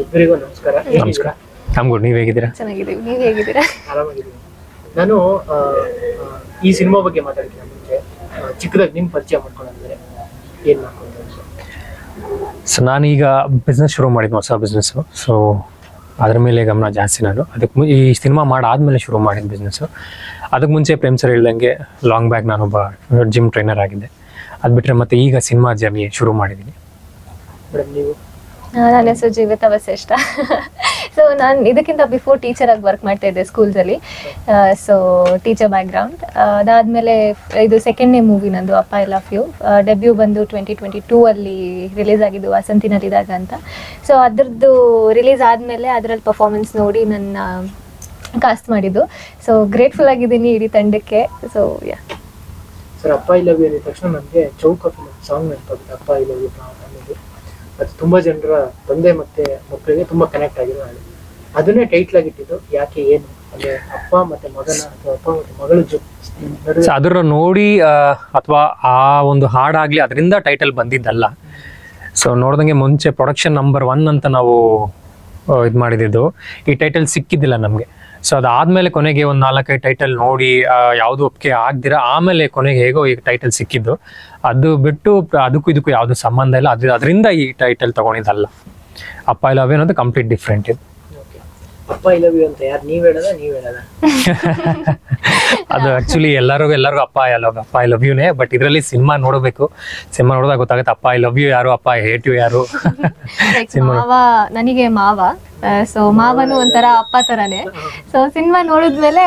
ಇಬ್ಬರಿಗೂ ನಮಸ್ಕಾರ. ನಮಸ್ಕಾರ. ನಮ್ಗೂ ನೀವು ಹೇಗಿದ್ದೀರಾ? ಚೆನ್ನಾಗಿದ್ದೀವಿ. ನೀವು ಹೇಗಿದ್ದೀರಾ? ಆರಾಮಾಗಿದ್ದೀನಿ ನಾನು ಆ, ಆ, ಈ ಸಿನಿಮಾ ಬಗ್ಗೆ ಮಾತಾಡ್ತೀನಿ ಮುಂಚೆ. ಆ, ಚಿಕ್ಕದಾಗಿ ನಿಮ್ ಪರಿಚಯ ಮಾಡ್ಕೊಂಡ್ರೆ ಏನ್ ಮಾಡ್ಕೊಂಡ್ರೆ ಸೊ ನಾನೀಗ ಬಿಸ್ನೆಸ್ ಶುರು ಮಾಡಿದ್ದೆ ಹೊಸ ಬಿಸ್ನೆಸ್ಸು ಸೊ ಅದ್ರ ಮೇಲೆ ಗಮನ ಜಾಸ್ತಿ ನಾನು. ಅದಕ್ಕೆ ಮು- ಈ ಸಿನಿಮಾ ಮಾಡಾದ್ಮೇಲೆ ಶುರು ಮಾಡಿದ ಬಿಸ್ನೆಸ್ಸು ಅದಕ್ಕೆ ಮುಂಚೆ ಪ್ರೇಮ್ ಸರ್ ಹೇಳ್ದಂಗೆ ಲಾಂಗ್ ಬ್ಯಾಗ್ ನಾನೊಬ್ಬ ಜಿಮ್ ಟ್ರೈನರ್ ಆಗಿದ್ದೆ. ಅದು ಬಿಟ್ಟರೆ ಮತ್ತೆ ಈಗ ಸಿನಿಮಾ ಜರ್ನಿ ಶುರು ಮಾಡಿದ್ದೀನಿ ಮೇಡಮ್ ನೀವು? ನನ್ನ ಹೆಸರು ಜೀವಿತ ವಸಿಷ್ಠ. ಸೊ ನಾನು ಇದಕ್ಕಿಂತ ಬಿಫೋರ್ ಟೀಚರ್ ಆಗಿ ವರ್ಕ್ ಮಾಡ್ತಾ ಇದ್ದೆ ಸ್ಕೂಲ್ಸಲ್ಲಿ ಸೊ ಟೀಚರ್ ಬ್ಯಾಕ್ಗ್ರೌಂಡ್ ಅದಾದಮೇಲೆ ಇದು ಸೆಕೆಂಡ್ನೇ ಮೂವಿ ನಂದು Appa I love you debut ಬಂದು ಟ್ವೆಂಟಿ ಟ್ವೆಂಟಿ ಟೂ ಅಲ್ಲಿ ರಿಲೀಸ್ ಆಗಿದ್ದು ವಸಂತಿನಲ್ಲಿದ್ದಾಗ ಅಂತ. ಸೊ ಅದ್ರದ್ದು ರಿಲೀಸ್ ಆದಮೇಲೆ ಅದರಲ್ಲಿ ಪರ್ಫಾರ್ಮೆನ್ಸ್ ನೋಡಿ ನನ್ನ ಕಾಸ್ಟ್ ಮಾಡಿದ್ದು. ಸೊ ಗ್ರೇಟ್ಫುಲ್ ಆಗಿದ್ದೀನಿ ಇಡೀ ತಂಡಕ್ಕೆ. So ya sir Appa I love you ಅಂದ ತಕ್ಷಣ ನನಗೆ ಚೌಕ ಫಿಲಮ್ ಸಾಂಗ್ ನೆನಪಾಗುತ್ತೆ ಅಪ್ಪ ಐ ಲವ್ ಯು ಅದು ತುಂಬಾ ಜನರ ತಂದೆ ಮತ್ತೆ ಮಕ್ಕಳಿಗೆ ತುಂಬಾ ಕನೆಕ್ಟ್ ಆಗಿರೋ ಹಾಡು ಅದನ್ನೇ ಟೈಟ್ಲ್ ಆಗಿಟ್ಟಿದ್ದು ಯಾಕೆ ಏನು? ಅಂದ್ರೆ ಅಪ್ಪ ಮತ್ತೆ ಮಗನ ಅಥವಾ ಅಪ್ಪ ಮತ್ತೆ ಮಗಳ ಜೊ ಅದರ ನೋಡಿ ಅಥವಾ ಆ ಒಂದು ಹಾಡಾಗ್ಲಿ ಅದರಿಂದ ಟೈಟಲ್ ಬಂದಿದ್ದಲ್ಲ. ಸೊ ನೋಡ್ದಂಗೆ ಮುಂಚೆ ಪ್ರೊಡಕ್ಷನ್ ನಂಬರ್ ಒನ್ ಅಂತ ನಾವು ಇದು ಮಾಡಿದ್ದು. ಈ ಟೈಟಲ್ ಸಿಕ್ಕಿದ್ದಿಲ್ಲ ನಮಗೆ. ಸೊ ಅದಾದ್ಮೇಲೆ ಕೊನೆಗೆ ಒಂದು ನಾಲ್ಕೈದು ಟೈಟಲ್ ನೋಡಿ ಯಾವುದು ಒಪ್ಪಿಗೆ ಆಗ್ದಿರ ಆಮೇಲೆ ಕೊನೆಗೆ ಹೇಗೋ ಈ ಟೈಟಲ್ ಸಿಕ್ಕಿದ್ದು. ಅದು ಬಿಟ್ಟು ಅದಕ್ಕೂ ಇದಕ್ಕೂ ಯಾವುದು ಸಂಬಂಧ ಇಲ್ಲ. ಅದ್ರ ಅದರಿಂದ ಈ ಟೈಟಲ್ ತಗೊಂಡಿದ್ದಲ್ಲ. ಅಪ್ಪ ಇಲ್ಲ ಅನ್ನೋದು ಕಂಪ್ಲೀಟ್ ಡಿಫ್ರೆಂಟ್ ಇದು. ಅಪ್ಪ ಐ ಲವ್ ಯು ಅಂತ ಯಾರು ನೀವ್ ಹೇಳದ ನೀವ್ ಹೇಳದ? ಅದು ಆಕ್ಚುಲಿ ಎಲ್ಲರಿಗೂ ಎಲ್ಲರಿಗೂ Appa I love Appa I love ಯುನೇ but ಇದರಲ್ಲಿ ಸಿನಿಮಾ ನೋಡಬೇಕು. ಸಿನಿಮಾ ನೋಡಿದಾಗ ಗೊತ್ತಾಗುತ್ತೆ ಅಪ್ಪ ಐ ಲವ್ ಯು ಯಾರು ಅಪ್ಪ ಐ ಹೇಟ್ ಯು ಯಾರು. ಮಾವ ನನಗೆ ಮಾವ. ಸೊ ಮಾವನು ಒಂಥರ ಅಪ್ಪ ತರನೇ. ಸೊ ಸಿನಿಮಾ ನೋಡಿದ್ಮೇಲೆ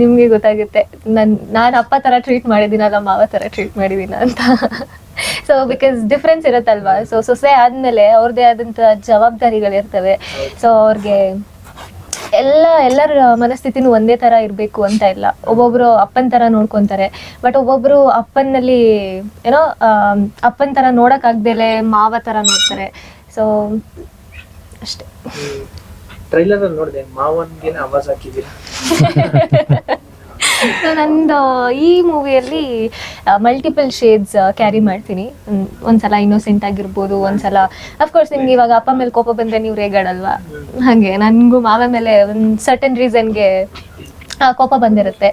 ನಿಮ್ಗೆ ಗೊತ್ತಾಗುತ್ತೆ. ನನ್ ನಾನು ಅಪ್ಪ ತರ ಟ್ರೀಟ್ ಮಾಡಿದ್ದೀನಲ್ಲ ಮಾವ ತರ ಟ್ರೀಟ್ ಮಾಡಿದೀನ ಅಂತ. ಸೊ ಬಿಕಾಸ್ ಡಿಫ್ರೆನ್ಸ್ ಇರುತ್ತಲ್ವಾ? ಸೊ ಸೊಸೆ ಆದ್ಮೇಲೆ ಅವ್ರದೇ ಆದಂತ ಜವಾಬ್ದಾರಿಗಳಿರ್ತವೆ. ಸೊ ಅವ್ರಿಗೆ ಎಲ್ಲ ಎಲ್ಲರ ಮನಸ್ಥಿತಿನೂ ಒಂದೇ ತರ ಇರಬೇಕು ಅಂತ ಇಲ್ಲ. ಒಬ್ಬೊಬ್ರು ಅಪ್ಪನ ತರ ನೋಡ್ಕೊಂತಾರೆ. ಬಟ್ ಒಬ್ಬೊಬ್ರು ಅಪ್ಪನಲ್ಲಿ ಏನೋ ಅಪ್ಪನ ತರ ನೋಡಕ್ ಆಗ್ದೇಲೆ ಮಾವ ತರ ನೋಡ್ತಾರೆ. ಸೊ ಅಷ್ಟೇ. ಟ್ರೈಲರ್ ನೋಡಿದೆ ಮಾವನ್ಗೆ ಆವಾಜ್ ಹಾಕಿದ್ದೀರಾ? ಸೊ ನಂದು ಈ ಮೂವಿಯಲ್ಲಿ ಮಲ್ಟಿಪಲ್ ಶೇಡ್ಸ್ ಕ್ಯಾರಿ ಮಾಡ್ತೀನಿ. ಒಂದ್ಸಲ ಇನ್ನೋಸೆಂಟ್ ಆಗಿರ್ಬೋದು, ಒಂದ್ಸಲ ಅಫ್ಕೋರ್ಸ್ ನಿಮ್ಗೆ ಇವಾಗ ಅಪ್ಪ ಮೇಲೆ ಕೋಪ ಬಂದ್ರೆ ನೀವು ರೇಗಾಡಲ್ವಾ? ಹಾಗೆ, ನನಗೂ ಮಾವ ಮೇಲೆ ಒಂದು ಸರ್ಟನ್ ರೀಸನ್ಗೆ ಆ ಕೋಪ ಬಂದಿರುತ್ತೆ.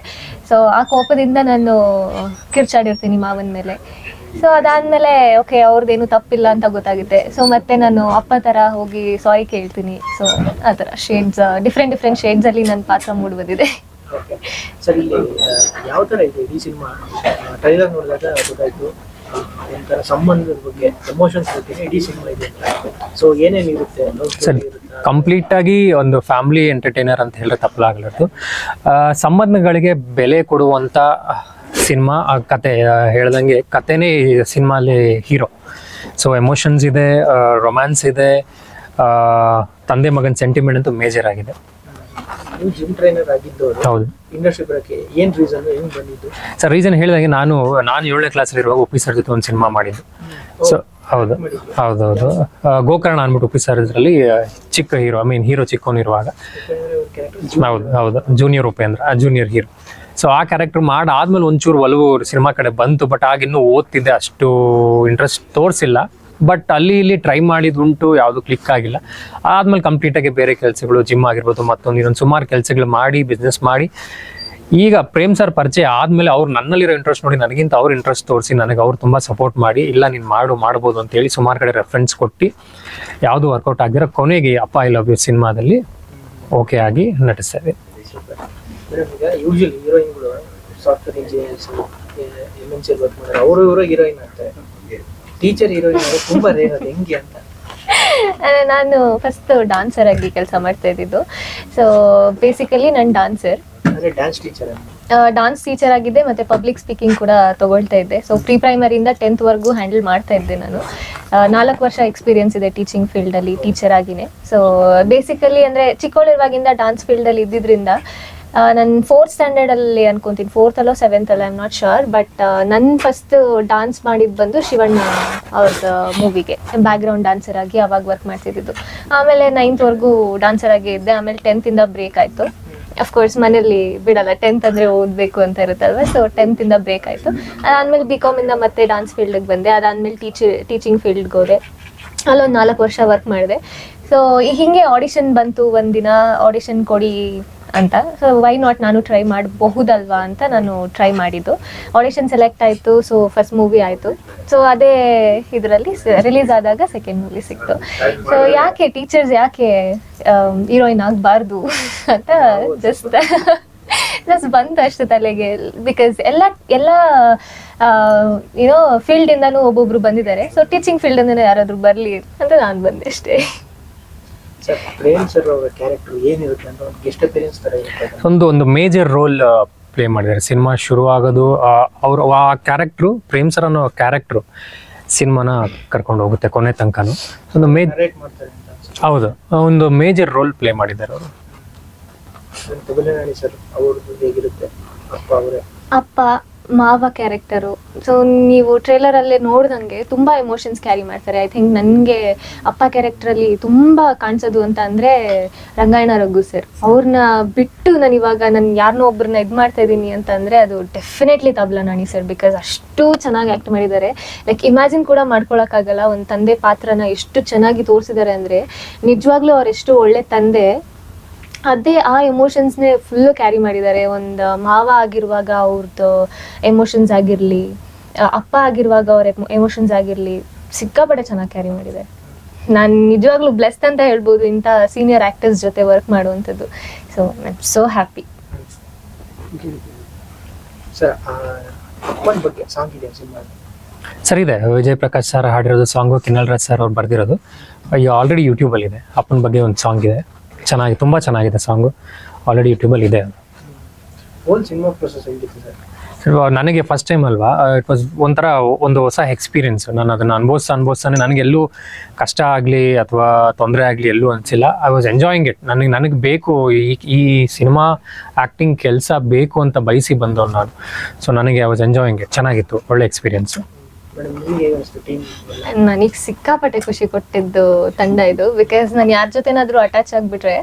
ಸೊ ಆ ಕೋಪದಿಂದ ನಾನು ಕಿರ್ಚಾಡಿರ್ತೀನಿ ಮಾವನ ಮೇಲೆ. ಸೊ ಅದಾದ್ಮೇಲೆ ಓಕೆ ಅವ್ರದ್ದೇನು ತಪ್ಪಿಲ್ಲ ಅಂತ ಗೊತ್ತಾಗುತ್ತೆ. ಸೊ ಮತ್ತೆ ನಾನು ಅಪ್ಪ ತರ ಹೋಗಿ ಸಾರಿ ಕೇಳ್ತೀನಿ. ಸೊ ಆ ತರ ಶೇಡ್ಸ್ ಡಿಫ್ರೆಂಟ್ ಡಿಫ್ರೆಂಟ್ ಶೇಡ್ಸ್ ಅಲ್ಲಿ ನನ್ನ ಪಾತ್ರ ಮೂಡಿ ಬಂದಿದೆ. ಸರ್ ಇಲ್ಲಿ ಯಾವ ತರ ಇದೆ ಇಡೀ ಸಿನಿಮಾ ಟ್ರೈಲರ್ ನೋಡಿದಾಗ ಗೊತ್ತಾಯ್ತು. ಒಂಥರ ಸಂಬಂಧದ ಬಗ್ಗೆ ಎಮೋಷನ್ಸ್ ಬಗ್ಗೆ ಇಡೀ ಸಿನಿಮಾ ಇದೆ ಸೊ ಏನೇನು ಇರುತ್ತೆ? Love sir. ಕಂಪ್ಲೀಟ್ ಆಗಿ ಒಂದು ಫ್ಯಾಮಿಲಿ ಎಂಟರ್ಟೈನರ್ ಅಂತ ಹೇಳಿದ್ರೆ ತಪ್ಪಲಾಗಲಾರ್ದು ಸಂಬಂಧಗಳಿಗೆ ಬೆಲೆ ಕೊಡುವಂತ ಸಿನಿಮಾ ಆ ಕತೆ ಹೇಳ್ದಂಗೆ ಕತೆನೇ ಸಿನಿಮಾಲಿ ಹೀರೋ ಸೊ ಎಮೋಷನ್ಸ್ ಇದೆ ರೊಮ್ಯಾನ್ಸ್ ಇದೆ ತಂದೆ ಮಗನ ಸೆಂಟಿಮೆಂಟ್ ಅಂತೂ ಮೇಜರ್ ಆಗಿದೆ. ನೀವು ಜಿಮ್ ಟ್ರೈನರ್ ಆಗಿದ್ದವರು ಹೌದು. ಇಂಡಸ್ಟ್ರಿ ಬರೋಕ್ಕೆ ಏನ್ ರೀಸನ್ ಹೆಂಗ್ ಬಂದಿದ್ದು? ಸರ್ ರೀಸನ್ ಹೇಳಿದಾಗ ನಾನು ನಾನು ಏಳನೇ ಕ್ಲಾಸಲ್ಲಿ ಇರುವಾಗ ಉಪ್ಪಿ ಸರ್ ಜೊತೆ ಒಂದು ಸಿನಿಮಾ ಮಾಡಿದ್ದು. ಸೊ ಹೌದು. ಹೌದೌದು. ಗೋಕರ್ಣ ಅಂದ್ಬಿಟ್ಟು ಉಪ್ಪಿ ಸರ್ ಇದರಲ್ಲಿ ಚಿಕ್ಕ ಹೀರೋ ಐ ಮೀನ್ ಹೀರೋ ಚಿಕ್ಕವನಿರುವಾಗ ಇರುವಾಗ. ಹೌದು ಹೌದು. ಜೂನಿಯರ್ ಉಪೇಂದ್ರ ಆ ಜೂನಿಯರ್ ಹೀರೋ ಸೊ ಆ ಕ್ಯಾರೆಕ್ಟರ್ ಮಾಡಾದ್ಮೇಲೆ ಒಂಚೂರು ಒಲವು ಸಿನಿಮಾ ಕಡೆ ಬಂತು ಬಟ್ ಆಗಿನ್ನೂ ಓದ್ತಿದ್ದೆ ಅಷ್ಟು ಇಂಟ್ರೆಸ್ಟ್ ತೋರಿಸಿಲ್ಲ. ಬಟ್ ಅಲ್ಲಿ ಇಲ್ಲಿ ಟ್ರೈ ಮಾಡಿದುಂಟು ಯಾವುದು ಕ್ಲಿಕ್ ಆಗಿಲ್ಲ. ಆದ್ಮೇಲೆ ಕಂಪ್ಲೀಟಾಗಿ ಬೇರೆ ಕೆಲಸಗಳು ಜಿಮ್ ಆಗಿರ್ಬೋದು, ಮತ್ತೊಂದು ಇನ್ನೊಂದು ಸುಮಾರು ಕೆಲಸಗಳು ಮಾಡಿ ಬಿಸ್ನೆಸ್ ಮಾಡಿ. ಈಗ ಪ್ರೇಮ್ ಸರ್ ಪರಿಚಯ ಆದ್ಮೇಲೆ ಅವ್ರು ನನ್ನಲ್ಲಿರೋ ಇಂಟ್ರೆಸ್ಟ್ ನೋಡಿ, ನನಗಿಂತ ಅವ್ರ ಇಂಟ್ರೆಸ್ಟ್ ತೋರಿಸಿ, ನನಗೆ ಅವ್ರು ತುಂಬ ಸಪೋರ್ಟ್ ಮಾಡಿ, ಇಲ್ಲ ನೀನು ಮಾಡು, ಮಾಡ್ಬೋದು ಅಂತೇಳಿ ಸುಮಾರು ಕಡೆ ರೆಫರೆನ್ಸ್ ಕೊಟ್ಟು, ಯಾವುದು ವರ್ಕೌಟ್ ಆಗಿರೋ ಕೊನೆಗೆ ಅಪ್ಪ ಐ ಲವ್ ಯು ಸಿನಿಮಾದಲ್ಲಿ ಓಕೆ ಆಗಿ ನಟಿಸ್ತೇವೆ ಅವರು ಇವರು ಹೀರೋಯಿನ್ ಆಗ್ತಾರೆ. ಟೀಚರ್ ಹೀರೋಯಿನ್ ತುಂಬಾ ರೇರ್ ಅದು. ಹೆಂಗೆ ಅಂತ? ನಾನು ಫಸ್ಟ್ ಡಾನ್ಸರ್ ಆಗಿ ಕೆಲಸ ಮಾಡ್ತಾ ಇದ್ದಿದ್ದು. ಸೊ ಬೇಸಿಕಲಿ ನಾನು ಡಾನ್ಸರ್ ಅಂದ್ರೆ ಡ್ಯಾನ್ಸ್ ಟೀಚರ್ ಡಾನ್ಸ್ ಟೀಚರ್ ಆಗಿದ್ದೆ ಮತ್ತೆ ಪಬ್ಲಿಕ್ ಸ್ಪೀಕಿಂಗ್ ಕೂಡ ತಗೊಳ್ತಾ ಇದ್ದೆ. ಸೊ ಪ್ರೀ ಪ್ರೈಮರಿಯಿಂದ ಟೆಂತ್ ವರ್ಗೂ ಹ್ಯಾಂಡಲ್ ಮಾಡ್ತಾ ಇದ್ದೆ ನಾನು. ನಾಲ್ಕು ವರ್ಷ ಎಕ್ಸ್ಪೀರಿಯನ್ಸ್ ಇದೆ ಟೀಚಿಂಗ್ ಫೀಲ್ಡಲ್ಲಿ ಟೀಚರ್ ಆಗಿನೇ. ಸೊ ಬೇಸಿಕಲಿ ಅಂದರೆ ಚಿಕ್ಕವಳಿರುವಾಗಿಂದ ಡಾನ್ಸ್ ಫೀಲ್ಡಲ್ಲಿ ಇದ್ದಿದ್ರಿಂದ ನನ್ನ ಫೋರ್ತ್ ಸ್ಟ್ಯಾಂಡರ್ಡಲ್ಲಿ ಅನ್ಕೊಂತೀನಿ. ಫೋರ್ತ್ ಅಲ್ಲೋ ಸೆವೆಂತ್ ಅಲ್ಲ ಐಮ್ ನಾಟ್ ಶೋರ್ ಬಟ್ ನನ್ನ ಫಸ್ಟ್ ಡಾನ್ಸ್ ಮಾಡಿದ್ದು ಬಂದು ಶಿವಣ್ಣ ಅವ್ರದ್ದು ಮೂವಿಗೆ ಬ್ಯಾಕ್ಗ್ರೌಂಡ್ ಡಾನ್ಸರ್ ಆಗಿ ಅವಾಗ ವರ್ಕ್ ಮಾಡ್ತಿದ್ದು ಆಮೇಲೆ ನೈನ್ತ್ವರೆಗೂ ಡಾನ್ಸರ್ ಆಗಿ ಇದ್ದೆ. ಆಮೇಲೆ ಟೆಂತಿಂದ ಬ್ರೇಕ್ ಆಯಿತು. ಅಫ್ಕೋರ್ಸ್ ಮನೇಲಿ ಬಿಡಲ್ಲ. ಟೆಂತ್ ಅಂದ್ರೆ ಓದಬೇಕು ಅಂತ ಇರುತ್ತಲ್ವ? ಸೊ ಇಂದ ಬ್ರೇಕ್ ಆಯ್ತು. ಅದಾದ್ಮೇಲೆ ಬಿ ಇಂದ ಮತ್ತೆ ಡಾನ್ಸ್ ಫೀಲ್ಡ್ ಬಂದೆ. ಅದಾದ್ಮೇಲೆ ಟೀಚ್ ಟೀಚಿಂಗ್ ಫೀಲ್ಡ್ಗೆ ಹೋದೆ. ಅಲ್ಲೊಂದು ನಾಲ್ಕು ವರ್ಷ ವರ್ಕ್ ಮಾಡಿದೆ. ಸೊ ಹಿಂಗೆ ಆಡಿಷನ್ ಬಂತು. ಒಂದಿನ ಆಡಿಷನ್ ಕೊಡಿ ಅಂತ. ಸೊ ವೈ ನಾಟ್ ನಾನು ಟ್ರೈ ಮಾಡಬಹುದಲ್ವಾ ಅಂತ ನಾನು ಟ್ರೈ ಮಾಡಿದ್ದು. ಆಡಿಷನ್ ಸೆಲೆಕ್ಟ್ ಆಯಿತು ಸೊ ಫಸ್ಟ್ ಮೂವಿ ಆಯಿತು. ಸೊ ಅದೇ ಇದರಲ್ಲಿ ರಿಲೀಸ್ ಆದಾಗ ಸೆಕೆಂಡ್ ಮೂವಿ ಸಿಕ್ತು. ಸೊ ಯಾಕೆ ಟೀಚರ್ಸ್ ಯಾಕೆ ಹೀರೋಯಿನ್ ಆಗಬಾರ್ದು ಅಂತ ಜಸ್ಟ್ ಜಸ್ಟ್ ಬಂತು ಅಷ್ಟು ತಲೆಗೆ. ಬಿಕಾಸ್ ಎಲ್ಲ ಎಲ್ಲ ಏನೋ ಫೀಲ್ಡಿಂದನೂ ಒಬ್ಬೊಬ್ರು ಬಂದಿದ್ದಾರೆ. ಸೊ ಟೀಚಿಂಗ್ ಫೀಲ್ಡಿಂದನೂ ಯಾರಾದರೂ ಬರಲಿ ಅಂತ ನಾನು ಬಂದೆ ಅಷ್ಟೇ. ಸರ್ ಪ್ರೇಮ್ ಸರ್ ಅವರ ಕ್ಯಾರೆಕ್ಟರ್ ಏನಿರುತ್ತೆ ಅಂತ ಒಂದು ಗೆಸ್ಟ್ ಅಪಿಯರೆನ್ಸ್ ತರ ಇರುತ್ತೆ ಒಂದು ಒಂದು ಮೇಜರ್ ರೋಲ್ ಪ್ಲೇ ಮಾಡಿದ್ದಾರೆ. ಸಿನಿಮಾ ಶುರು ಆಗೋದು ಅವರು ಆ ಕ್ಯಾರೆಕ್ಟ್ರು ಪ್ರೇಮ್ ಸರ್ ಅನ್ನೋ ಕ್ಯಾರೆಕ್ಟ್ರು ಸಿನಿಮಾನ ಕರ್ಕೊಂಡು ಹೋಗುತ್ತೆ ಕೊನೆ ತನಕನು. ಒಂದು ಮೇ ಮಾಡ್ತಾರೆ ಹೌದು. ಒಂದು ಮೇಜರ್ ರೋಲ್ ಪ್ಲೇ ಮಾಡಿದ್ದಾರೆ ಅವರು. ತಬಲೆನಾಡಿ ಸರ್ ಅವ್ರದ್ದು ಹೇಗಿರುತ್ತೆ? ಅಪ್ಪ ಅವರೇ? ಅಪ್ಪ. ಮಾವ ಕ್ಯಾರೆಕ್ಟರು ಸೊ ನೀವು ಟ್ರೇಲರಲ್ಲೇ ನೋಡ್ದಂಗೆ ತುಂಬಾ ಎಮೋಷನ್ಸ್ ಕ್ಯಾರಿ ಮಾಡ್ತಾರೆ. ಐ ಥಿಂಕ್ ನನಗೆ ಅಪ್ಪ ಕ್ಯಾರೆಕ್ಟ್ರಲ್ಲಿ ತುಂಬಾ ಕಾಣಿಸೋದು ಅಂತ ಅಂದರೆ ರಂಗಾಯಣ ರಘು ಸರ್ ಅವ್ರನ್ನ ಬಿಟ್ಟು ನಾನು ಇವಾಗ ನಾನು ಯಾರನ್ನೋ ಒಬ್ಬರನ್ನ ಇದು ಮಾಡ್ತಾ ಇದ್ದೀನಿ ಅಂತ ಅಂದ್ರೆ ಅದು definitely Tabla Nani sir because ಅಷ್ಟು ಚೆನ್ನಾಗಿ ಆಕ್ಟ್ ಮಾಡಿದ್ದಾರೆ. ಲೈಕ್ ಇಮ್ಯಾಜಿನ್ ಕೂಡ ಮಾಡ್ಕೊಳಕ್ಕಾಗಲ್ಲ. ಒಂದು ತಂದೆ ಪಾತ್ರನ ಎಷ್ಟು ಚೆನ್ನಾಗಿ ತೋರಿಸಿದ್ದಾರೆ ಅಂದ್ರೆ ನಿಜವಾಗ್ಲೂ ಅವರೆಷ್ಟು ಒಳ್ಳೆ ತಂದೆ ಅದೇ ಆ ಎಮೋಷನ್ಸ್ನೇ ಫುಲ್ಲು ಕ್ಯಾರಿ ಮಾಡಿದ್ದಾರೆ. ಒಂದು ಮಾವ ಆಗಿರುವಾಗ ಅವ್ರದ್ದು ಎಮೋಷನ್ಸ್ ಆಗಿರಲಿ ಅಪ್ಪ ಆಗಿರುವಾಗ ಅವ್ರ ಎಮೋಷನ್ಸ್ ಆಗಿರಲಿ ಸಿಕ್ಕಾಪಟ್ಟೆ ಚೆನ್ನಾಗಿ ಕ್ಯಾರಿ ಮಾಡಿದ್ದಾರೆ ನಾನು ನಿಜವಾಗ್ಲೂ ಬ್ಲೆಸ್ಡ್ ಅಂತ ಹೇಳ್ಬೋದು ಇಂಥ ಸೀನಿಯರ್ ಆ್ಯಕ್ಟರ್ಸ್ ಜೊತೆ ವರ್ಕ್ ಮಾಡುವಂಥದ್ದು. So I am so happy sir ಅಪ್ಪನ ಬಗ್ಗೆ ಸಾಂಗ್ ಇದೆ ಸರ್ ಇದೆ. ವಿಜಯ್ ಪ್ರಕಾಶ್ ಸರ್ ಹಾಡಿರೋದು ಸಾಂಗು ಕಿನ್ನಲ್ ರಾಜ್ ಸರ್ ಅವ್ರು ಬರೆದಿರೋದು. ಆಲ್ರೆಡಿ ಯೂಟ್ಯೂಬಲ್ಲಿದೆ ಅಪ್ಪನ ಬಗ್ಗೆ ಒಂದು ಸಾಂಗ್ ಇದೆ. ಚೆನ್ನಾಗಿ ತುಂಬ ಚೆನ್ನಾಗಿದೆ ಸಾಂಗು. ಆಲ್ರೆಡಿ ಯೂಟ್ಯೂಬಲ್ಲಿ ಇದೆ. ನನಗೆ ಫಸ್ಟ್ ಟೈಮ್ ಅಲ್ವಾ? ಇಟ್ ವಾಸ್ ಒಂಥರ ಒಂದು ಹೊಸ ಎಕ್ಸ್ಪೀರಿಯನ್ಸ್ ನಾನು ಅದನ್ನು ಅನುಭವಿಸ್ತಾ ಅನುಭವಿಸ್ತಾನೆ ನನಗೆಲ್ಲೂ ಕಷ್ಟ ಆಗಲಿ ಅಥವಾ ತೊಂದರೆ ಆಗಲಿ ಎಲ್ಲೂ ಅನಿಸಿಲ್ಲ. ಐ ವಾಸ್ ಎಂಜಾಯಿಂಗ್ ಇಟ್ ನನಗೆ ನನಗೆ ಬೇಕು ಈ ಈ ಸಿನಿಮಾ ಆ್ಯಕ್ಟಿಂಗ್ ಕೆಲಸ ಬೇಕು ಅಂತ ಬಯಸಿ ಬಂದವನು ನಾನು. ಸೊ ನನಗೆ ಐ ವಾಸ್ ಎಂಜಾಯಿಂಗ್ ಇಟ್ ಚೆನ್ನಾಗಿತ್ತು. ಒಳ್ಳೆ ಎಕ್ಸ್ಪೀರಿಯನ್ಸು ನನಗೆ ಸಿಕ್ಕಾಪಟ್ಟೆ ಖುಷಿ ಕೊಟ್ಟಿದ್ದು ತಂಡ ಇದು. ಬಿಕಾಸ್ ನಾನು ಯಾರ ಜೊತೆನಾದ್ರೂ ಅಟ್ಯಾಚ್ ಆಗಿಬಿಟ್ರೆ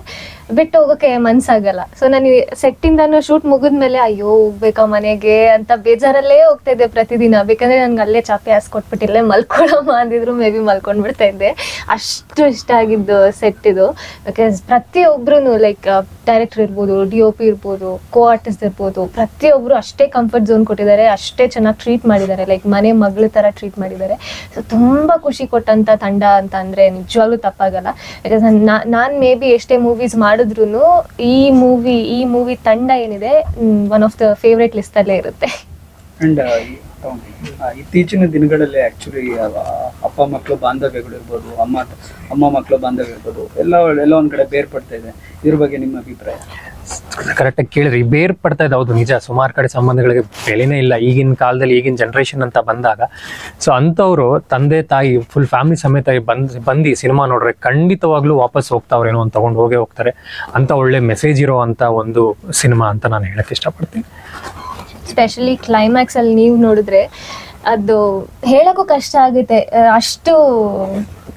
ಬಿಟ್ಟು ಹೋಗಕ್ಕೆ ಮನ್ಸಾಗಲ್ಲ. ಸೊ ನಾನು ಸೆಟ್ಟಿಂದಾನು ಶೂಟ್ ಮುಗಿದ್ಮೇಲೆ, ಅಯ್ಯೋ, ಹೋಗ್ಬೇಕಾ ಮನೆಗೆ? ಅಂತ ಬೇಜಾರಲ್ಲೇ ಹೋಗ್ತಾ ಇದ್ದೆ ಪ್ರತಿದಿನ. ಬೇಕಂದ್ರೆ ನನ್ಗೆ ಅಲ್ಲೇ ಚಾಪೆ ಹಾಸ್ ಇಲ್ಲೇ ಮಲ್ಕೊಳಮ್ಮ ಅಂದಿದ್ರು ಮೇ ಬಿ ಮಲ್ಕೊಂಡ್ಬಿಡ್ತಾ ಇದ್ದೆ. ಅಷ್ಟು ಇಷ್ಟ ಆಗಿದ್ದು ಸೆಟ್ ಇದು. ಬಿಕಾಸ್ ಪ್ರತಿಯೊಬ್ರು ಲೈಕ್ ಡೈರೆಕ್ಟರ್ ಇರ್ಬೋದು ಡಿ ಒ ಪಿ ಇರ್ಬೋದು ಕೋ ಆರ್ಟಿಸ್ಟ್ ಇರ್ಬೋದು, ಪ್ರತಿಯೊಬ್ರು ಅಷ್ಟೇ ಕಂಫರ್ಟ್ ಝೋನ್ ಕೊಟ್ಟಿದ್ದಾರೆ. ಅಷ್ಟೇ ಚೆನ್ನಾಗಿ ಟ್ರೀಟ್ ಮಾಡಿದ್ದಾರೆ. ಲೈಕ್ ಮನೆ ಮಗಳ ತರ ಟ್ರೀಟ್ ಮಾಡಿದ್ದಾರೆ. ಸೊ ತುಂಬಾ ಖುಷಿ ಕೊಟ್ಟಂತ ತಂಡ ಅಂತ ಅಂದ್ರೆ ನಿಜವಾಗ್ಲೂ ತಪ್ಪಾಗಲ್ಲ. ಬಿಕಾಸ್ ನಾನ್ ಮೇ ಬಿ ಎಷ್ಟೇ ಮೂವೀಸ್ ಮಾಡಿದ್ರು ಈ ಮೂವಿ ಈ ಮೂವಿ ತಂಡ ಏನಿದೆ one of the favourite list ಅಲ್ಲೇ ಇರುತ್ತೆ. ಅಂಡ್ ಇತ್ತೀಚಿನ ದಿನಗಳಲ್ಲಿ ಆಕ್ಚುಲಿ ಅಪ್ಪ ಮಕ್ಕಳು ಬಾಂಧವ್ಯಗಳು ಇರ್ಬೋದು, ಅಮ್ಮ ಅಮ್ಮ ಮಕ್ಕಳು ಬಾಂಧವ್ಯ ಇರ್ಬೋದು, ಎಲ್ಲ ಎಲ್ಲ ಒಂದ್ ಕಡೆ ಬೇರ್ಪಡ್ತಾ ಇದೆ. ಇದ್ರ ಬಗ್ಗೆ ನಿಮ್ಮ ಅಭಿಪ್ರಾಯ? ಕರೆಕ್ಟಾಗಿ ಕೇಳಿದ್ರೆ ಬೇರ್ಪಡ್ತಾ ಇದೆ ಹೌದು, ನಿಜ. ಸುಮಾರು ಕಡೆ ಸಂಬಂಧಗಳಿಗೆ ಬೆಲೆನೇ ಇಲ್ಲ. ಈಗಿನ ಕಾಲದಲ್ಲಿ, ಈಗಿನ ಜನ್ರೇಷನ್ ಅಂತ ಬಂದಾಗ. ಸೊ ಅಂಥವ್ರು ತಂದೆ, ತಾಯಿ ಫುಲ್ ಫ್ಯಾಮಿಲಿ ಸಮೇತ ಬಂದು ಬಂದು ಸಿನಿಮಾ ನೋಡ್ರೆ ಖಂಡಿತವಾಗ್ಲೂ ವಾಪಸ್ ಹೋಗ್ತಾವ್ರೇನೋ ಅಂತ ತಗೊಂಡು ಹೋಗೇ ಹೋಗ್ತಾರೆ. ಅಂತ ಒಳ್ಳೆ ಮೆಸೇಜ್ ಇರೋ ಅಂತ ಒಂದು ಸಿನಿಮಾ ಅಂತ ನಾನು ಹೇಳಕ್ಕೆ ಇಷ್ಟಪಡ್ತೀನಿ. ಸ್ಪೆಷಲಿ ಕ್ಲೈಮ್ಯಾಕ್ಸ್ ಅಲ್ಲಿ ನೀವು ನೋಡಿದ್ರೆ ಅದು ಹೇಳಕ್ಕೂ ಕಷ್ಟ ಆಗುತ್ತೆ. ಅಷ್ಟು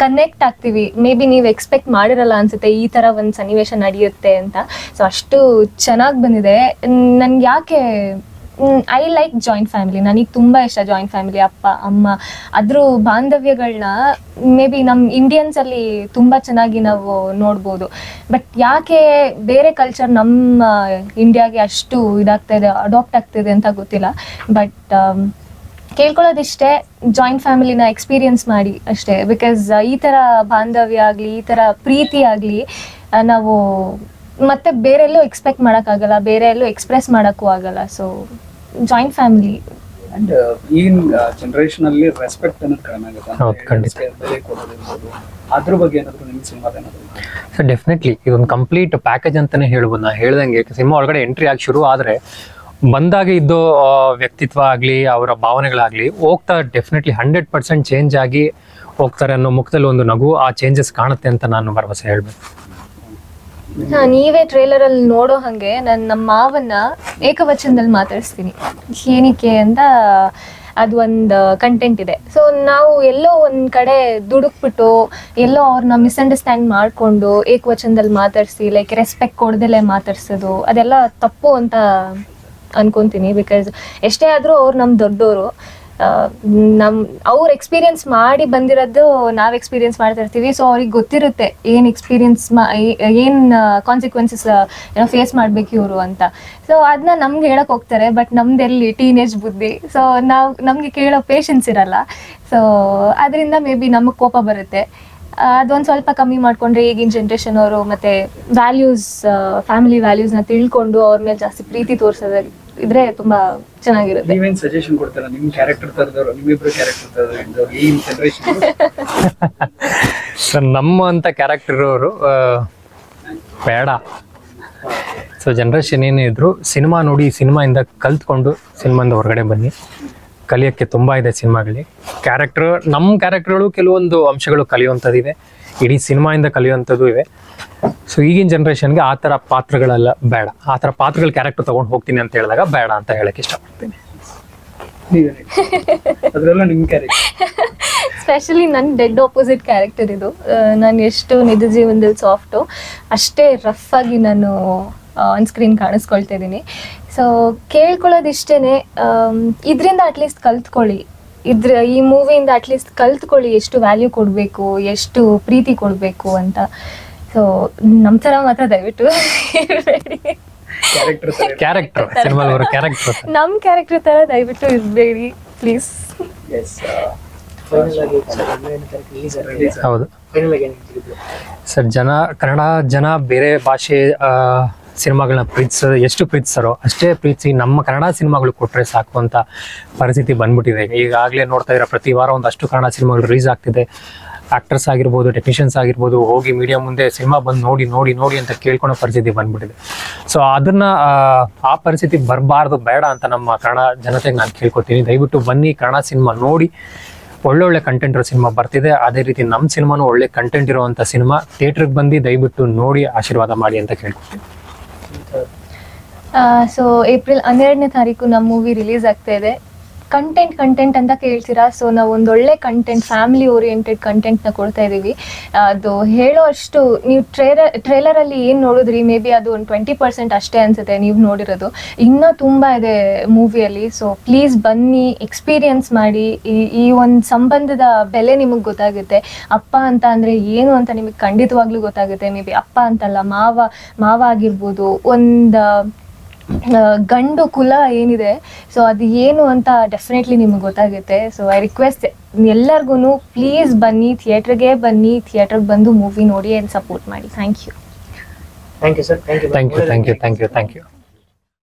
ಕನೆಕ್ಟ್ ಆಗ್ತೀವಿ. ಮೇ ಬಿ ನೀವು ಎಕ್ಸ್ಪೆಕ್ಟ್ ಮಾಡಿರಲ್ಲ ಅನ್ಸುತ್ತೆ, ಈ ತರ ಒಂದು ಸನ್ನಿವೇಶ ನಡೆಯುತ್ತೆ ಅಂತ. ಸೊ ಅಷ್ಟು ಚೆನ್ನಾಗಿ ಬಂದಿದೆ. ನನ್ಗೆ ಯಾಕೆ ಐ ಲೈಕ್ ಜಾಯಿಂಟ್ ಫ್ಯಾಮಿಲಿ ನನಗೆ ತುಂಬ ಇಷ್ಟ ಜಾಯಿಂಟ್ ಫ್ಯಾಮಿಲಿ ಅಪ್ಪ, ಅಮ್ಮ. ಅದ್ರ ಬಾಂಧವ್ಯಗಳನ್ನ ಮೇ ಬಿ ನಮ್ಮ ಇಂಡಿಯನ್ಸಲ್ಲಿ ತುಂಬ ಚೆನ್ನಾಗಿ ನಾವು ನೋಡ್ಬೋದು. ಬಟ್ ಯಾಕೆ ಬೇರೆ ಕಲ್ಚರ್ ನಮ್ಮ ಇಂಡಿಯಾಗೆ ಅಷ್ಟು ಇದಾಗ್ತಾ ಇದೆ ಅಡಾಪ್ಟ್ ಆಗ್ತಿದೆ ಅಂತ ಗೊತ್ತಿಲ್ಲ. ಬಟ್ ಕೇಳ್ಕೊಳ್ಳೋದಿಷ್ಟೇ ಜಾಯಿಂಟ್ ಫ್ಯಾಮಿಲಿನ ಎಕ್ಸ್ಪೀರಿಯನ್ಸ್ ಮಾಡಿ ಅಷ್ಟೇ ಬಿಕಾಸ್ ಈ ಥರ ಬಾಂಧವ್ಯ ಆಗಲಿ ಈ ಥರ ಪ್ರೀತಿ ಆಗಲಿ ನಾವು ಮತ್ತೆ ಬೇರೆಲ್ಲೂ ಎಕ್ಸ್ಪೆಕ್ಟ್ ಮಾಡೋಕ್ಕಾಗಲ್ಲ ಬೇರೆ ಎಲ್ಲೂ ಎಕ್ಸ್ಪ್ರೆಸ್ ಮಾಡೋಕ್ಕೂ ಆಗಲ್ಲ. ಸೊ ಜಾಯಿಂಟ್ ಫ್ಯಾಮಿಲಿ ಅಂಡ್ ಈಗಿನ ಜನರೇಷನ್ ಅಲ್ಲಿ ರೆಸ್ಪೆಕ್ಟ್ ಅನ್ನೋದು ಕಡಿಮೆ ಆಗುತ್ತೆ. ಹೌದು, ಖಂಡಿತ. ಅಂದ್ರೆ ಬೆಲೆ ಕೊಡೋದಿರ್ಬೋದು. ಅದ್ರ ಬಗ್ಗೆ ಏನಾದ್ರು ನಿಮ್ಗೆ ಸಿನಿಮಾದ ಏನಾದ್ರು ಸರ್ ಡೆಫಿನೆಟ್ಲಿ ಇದೊಂದು ಕಂಪ್ಲೀಟ್ ಪ್ಯಾಕೇಜ್ ಅಂತಾನೆ ಹೇಳ್ಬೋದು. ನಾ ಹೇಳ್ದಂಗೆ ಸಿನಿಮಾ ಒಳಗಡೆ ಎಂಟ್ರಿ ಆಗಿ ಶುರು ಆದರೆ ಬಂದಾಗ ಇದ್ದೋ ವ್ಯಕ್ತಿತ್ವ ಆಗಲಿ, ಅವರ ಭಾವನೆಗಳಾಗಲಿ, ಹೋಗ್ತಾ ಡೆಫಿನೆಟ್ಲಿ ಹಂಡ್ರೆಡ್ ಪರ್ಸೆಂಟ್ ಚೇಂಜ್ ಆಗಿ ಹೋಗ್ತಾರೆ ಅನ್ನೋ ಮುಖದಲ್ಲಿ ಒಂದು ನಗು ಆ ಚೇಂಜಸ್ ಕಾಣುತ್ತೆ ಅಂತ ನಾನು ಭರವಸೆ ಹೇಳ್ಬೇಕು. ನೀವೇ ಟ್ರೇಲರ್ ಅಲ್ಲಿ ನೋಡೋ ಹಾಗೆ ನಾನು ನಮ್ಮ ಮಾವನ್ನ ಏಕವಚನದಲ್ಲಿ ಮಾತಾಡಿಸ್ತೀನಿ. ಏನಕ್ಕೆ ಅಂತ ಅದು ಒಂದು ಕಂಟೆಂಟ್ ಇದೆ. ಸೊ ನಾವು ಎಲ್ಲೋ ಒಂದ್ ಕಡೆ ದುಡುಕ್ಬಿಟ್ಟು, ಎಲ್ಲೋ ಅವ್ರನ್ನ ಮಿಸ್ಅಂಡರ್ಸ್ಟ್ಯಾಂಡ್ ಮಾಡ್ಕೊಂಡು ಏಕವಚನದಲ್ಲಿ ಮಾತಾಡಿಸಿ ಲೈಕ್ ರೆಸ್ಪೆಕ್ಟ್ ಕೊಡ್ದಲೆ ಮಾತಾಡ್ಸೋದು, ಅದೆಲ್ಲ ತಪ್ಪು ಅಂತ ಅನ್ಕೊಂತೀನಿ ಬಿಕಾಸ್ ಎಷ್ಟೇ ಆದರೂ ಅವ್ರು ನಮ್ಮ ದೊಡ್ಡವರು ನಮ್ ಅವ್ರು ಎಕ್ಸ್ಪೀರಿಯನ್ಸ್ ಮಾಡಿ ಬಂದಿರೋದು ನಾವ್ ಎಕ್ಸ್ಪೀರಿಯನ್ಸ್ ಮಾಡ್ತಾ ಇರ್ತೀವಿ ಸೊ ಅವ್ರಿಗೆ ಗೊತ್ತಿರುತ್ತೆ ಏನ್ ಎಕ್ಸ್ಪೀರಿಯನ್ಸ್ ಏನ್ ಕಾನ್ಸಿಕ್ವೆನ್ಸಸ್ ಏನೋ ಫೇಸ್ ಮಾಡ್ಬೇಕು ಇವರು ಅಂತ. ಸೊ ಅದನ್ನ ನಮ್ಗೆ ಹೇಳಕ್ ಹೋಗ್ತಾರೆ ಬಟ್ ನಮ್ದೆಲ್ಲಿ ಟೀನೇಜ್ ಬುದ್ಧಿ. ಸೊ ನಾವ್, ನಮ್ಗೆ ಕೇಳೋ ಪೇಷನ್ಸ್ ಇರಲ್ಲ. ಸೊ ಅದರಿಂದ ಮೇ ಬಿ ನಮಗೆ ಕೋಪ ಬರುತ್ತೆ. ಅದೊಂದು ಸ್ವಲ್ಪ ಕಮ್ಮಿ ಮಾಡ್ಕೊಂಡ್ರೆ ಈಗಿನ ಜನ್ರೇಷನ್ ಅವರು ಮತ್ತೆ ವ್ಯಾಲ್ಯೂಸ್ ಫ್ಯಾಮಿಲಿ ವ್ಯಾಲ್ಯೂಸ್ನ ತಿಳ್ಕೊಂಡು ಅವ್ರ ಮೇಲೆ ಜಾಸ್ತಿ ಪ್ರೀತಿ ತೋರ್ಸೋದ ಇದ್ರೆ ತುಂಬಾ ಚೆನ್ನಾಗಿರುತ್ತೆ. ನೀವೇನ್ ಸಜೆಷನ್ ಕೊಡ್ತಾರ? ನಿಮ್ ಕ್ಯಾರೆಕ್ಟರ್ ತರದವ್ರು ನಿಮ್ಮಿಬ್ರು ಕ್ಯಾರೆಕ್ಟರ್ ತರದವ್ರು ಈ ಜನರೇಷನ್ ಸರ್ ನಮ್ಮ ಅಂತ ಕ್ಯಾರೆಕ್ಟರ್ ಅವರು ಬೇಡ. ಸೊ ಜನ್ರೇಷನ್ ಏನೇ ಇದ್ರು ಸಿನಿಮಾ ನೋಡಿ ಸಿನಿಮಾಯಿಂದ ಕಲ್ತ್ಕೊಂಡು ಸಿನಿಮಾಯಿಂದ ಹೊರಗಡೆ ಬನ್ನಿ. ಕಲಿಯೋಕ್ಕೆ ತುಂಬ ಇದೆ ಸಿನಿಮಾಗಳಲ್ಲಿ. ಕ್ಯಾರೆಕ್ಟರ್ ನಮ್ಮ ಕ್ಯಾರೆಕ್ಟರ್ಗಳು ಕೆಲವೊಂದು ಅಂಶಗಳು ಕಲಿಯುವಂಥದ್ದಿವೆ ಇಡೀ ಸಿನಿಮಾಯಿಂದ ಕಲಿಯುವಂಥದ್ದು ಇವೆ. ಸೊ ಈಗಿನ ಜನ್ರೇಷನ್ಗೆ ಆ ಥರ ಪಾತ್ರಗಳೆಲ್ಲ ಬೇಡ. ಆ ಥರ ಪಾತ್ರಗಳ ಕ್ಯಾರೆಕ್ಟರ್ ತೊಗೊಂಡು ಹೋಗ್ತೀನಿ ಅಂತ ಹೇಳಿದಾಗ ಬೇಡ ಅಂತ ಹೇಳಕ್ಕೆ ಇಷ್ಟಪಡ್ತೀನಿ. ನೀವೇನ್ ಅದ್ರೆಲ್ಲ ನಿಮ್ ಕ್ಯಾರೆಕ್ಟರ್ ಸ್ಪೆಷಲಿ ನನ್ನ ಡೆಡ್ ಆಪೋಸಿಟ್ ಕ್ಯಾರೆಕ್ಟರ್ ಇದು. ನಾನು ಎಷ್ಟು ನಿಜ ಜೀವನದಲ್ಲಿ ಸಾಫ್ಟು ಅಷ್ಟೇ ರಫ್ ಆಗಿ ನಾನು ಆನ್ ಸ್ಕ್ರೀನ್ ಕಾಣಿಸ್ಕೊಳ್ತಾ ಇದ್ದೀನಿ. ಸೊ ಇಷ್ಟೇ ಇದರಿಂದ ಅಟ್ಲೀಸ್ಟ್ ಕಲ್ತ್ಕೊಳ್ಳಿ. ಇದ್ರ ಈ ಮೂವಿಯಿಂದ ಅಟ್ಲೀಸ್ಟ್ ಕಲ್ತ್ಕೊಳ್ಳಿ ಎಷ್ಟು ವ್ಯಾಲ್ಯೂ ಕೊಡಬೇಕು ಎಷ್ಟು ಪ್ರೀತಿ ಕೊಡಬೇಕು ಅಂತ. ಸೊ ನಮ್ಮ ಥರ ಮಾತ್ರ ದಯವಿಟ್ಟು ಇರಬೇಡಿ. ಕ್ಯಾರೆಕ್ಟರ್ ನಮ್ಮ ಕ್ಯಾರೆಕ್ಟರ್ ಥರ ದಯವಿಟ್ಟು ಇರಬೇಡಿ ಪ್ಲೀಸ್ ರಿಲೀಸ್ ಹೌದು. ಫೈನಲ್ ಆಗಿ ಸರ್ ಜನ ಕನ್ನಡ ಜನ ಬೇರೆ ಭಾಷೆ ಆ, ಸಿನಿಮಾಗಳನ್ನ ಪ್ರೀತಿಸೋದು ಎಷ್ಟು ಪ್ರೀತಿಸ್ತಾರೋ ಅಷ್ಟೇ ಪ್ರೀತಿಸಿ ನಮ್ಮ ಕನ್ನಡ ಸಿನಿಮಾಗಳು ಕೊಟ್ಟರೆ ಸಾಕು ಅಂತ ಪರಿಸ್ಥಿತಿ ಬಂದ್ಬಿಟ್ಟಿದೆ. ಈಗ ಈಗಾಗಲೇ ನೋಡ್ತಾ ಇರೋ ಪ್ರತಿ ವಾರ ಒಂದಷ್ಟು ಕನ್ನಡ ಸಿನಿಮಾಗಳು ರಿಲೀಸ್ ಆಗ್ತಿದೆ. ಆಕ್ಟರ್ಸ್ ಆಗಿರ್ಬೋದು ಟೆಕ್ನಿಷಿಯನ್ಸ್ ಆಗಿರ್ಬೋದು ಹೋಗಿ ಮೀಡಿಯಾ ಮುಂದೆ ಸಿನಿಮಾ ಬಂದು ನೋಡಿ ನೋಡಿ ನೋಡಿ ಅಂತ ಕೇಳ್ಕೊಳೋ ಪರಿಸ್ಥಿತಿ ಬಂದ್ಬಿಟ್ಟಿದೆ. ಸೊ ಅದನ್ನ ಆ, ಆ ಪರಿಸ್ಥಿತಿ ಬರಬಾರ್ದು ಬೇಡ ಅಂತ ನಮ್ಮ ಕನ್ನಡ ಜನತೆಗೆ ನಾನು ಕೇಳ್ಕೊತೀನಿ. ದಯವಿಟ್ಟು ಬನ್ನಿ ಕನ್ನಡ ಸಿನಿಮಾ ನೋಡಿ. ಒಳ್ಳೊಳ್ಳೆ ಕಂಟೆಂಟ್ ಇರೋ ಸಿನಿಮಾ ಬರ್ತಿದೆ. ಅದೇ ರೀತಿ ನಮ್ಮ ಸಿನಿಮಾನು ಒಳ್ಳೆ ಕಂಟೆಂಟ್ ಇರುವಂಥ ಸಿನಿಮಾ. ಥಿಯೇಟ್ರಿಗೆ ಬಂದು ದಯವಿಟ್ಟು ನೋಡಿ ಆಶೀರ್ವಾದ ಮಾಡಿ ಅಂತ ಕೇಳ್ಕೊತೀನಿ. ಸೊ ಏಪ್ರಿಲ್ ಹನ್ನೆರಡನೇ ತಾರೀಕು ನಮ್ಮ ಮೂವಿ ರಿಲೀಸ್ ಆಗ್ತಾ ಇದೆ. ಕಂಟೆಂಟ್ ಕಂಟೆಂಟ್ ಅಂತ ಕೇಳ್ತೀರಾ? ಸೊ ನಾವು ಒಂದು ಒಳ್ಳೆ ಕಂಟೆಂಟ್ ಫ್ಯಾಮಿಲಿ ಓರಿಯೆಂಟೆಡ್ನ ಕೊಡ್ತಾ ಇದ್ದೀವಿ. ಅದು ಹೇಳೋ ಅಷ್ಟು ನೀವು ಟ್ರೇಲರ್ ಟ್ರೇಲರಲ್ಲಿ ಏನು ನೋಡಿದ್ರಿ? ಮೇ ಬಿ ಅದು ಒಂದು ಟ್ವೆಂಟಿ ಪರ್ಸೆಂಟ್ ಅಷ್ಟೇ ಅನ್ಸುತ್ತೆ ನೀವು ನೋಡಿರೋದು. ಇನ್ನೂ ತುಂಬ ಇದೆ ಮೂವಿಯಲ್ಲಿ ಸೊ ಪ್ಲೀಸ್ ಬನ್ನಿ ಎಕ್ಸ್ಪೀರಿಯನ್ಸ್ ಮಾಡಿ. ಈ ಈ ಒಂದು ಸಂಬಂಧದ ಬೆಲೆ ನಿಮಗೆ ಗೊತ್ತಾಗುತ್ತೆ. ಅಪ್ಪ ಅಂತ ಅಂದರೆ ಏನು ಅಂತ ನಿಮಗೆ ಖಂಡಿತವಾಗ್ಲೂ ಗೊತ್ತಾಗುತ್ತೆ. ಮೇ ಬಿ ಅಪ್ಪ ಅಂತಲ್ಲ ಮಾವ ಮಾವ ಆಗಿರ್ಬೋದು, ಒಂದು ಗಂಡು ಕುಲ ಏನಿದೆ ಸೊ ಅದು ಏನು ಅಂತ ಡೆಫಿನೆಟ್ಲಿ ನಿಮ್ಗೆ ಗೊತ್ತಾಗುತ್ತೆ. ಸೊ ಐ ರಿಕ್ವೆಸ್ಟ್ ಎಲ್ಲರಿಗೂ ಪ್ಲೀಸ್ ಬನ್ನಿ ಥಿಯೇಟ್ರಿಗೆ ಬನ್ನಿ ಥಿಯೇಟ್ರಿಗೆ ಬಂದು ಮೂವಿ ನೋಡಿ ಆ್ಯಂಡ್ ಸಪೋರ್ಟ್ ಮಾಡಿ. Thank you thank you sir thank you thank you thank you thank you thank you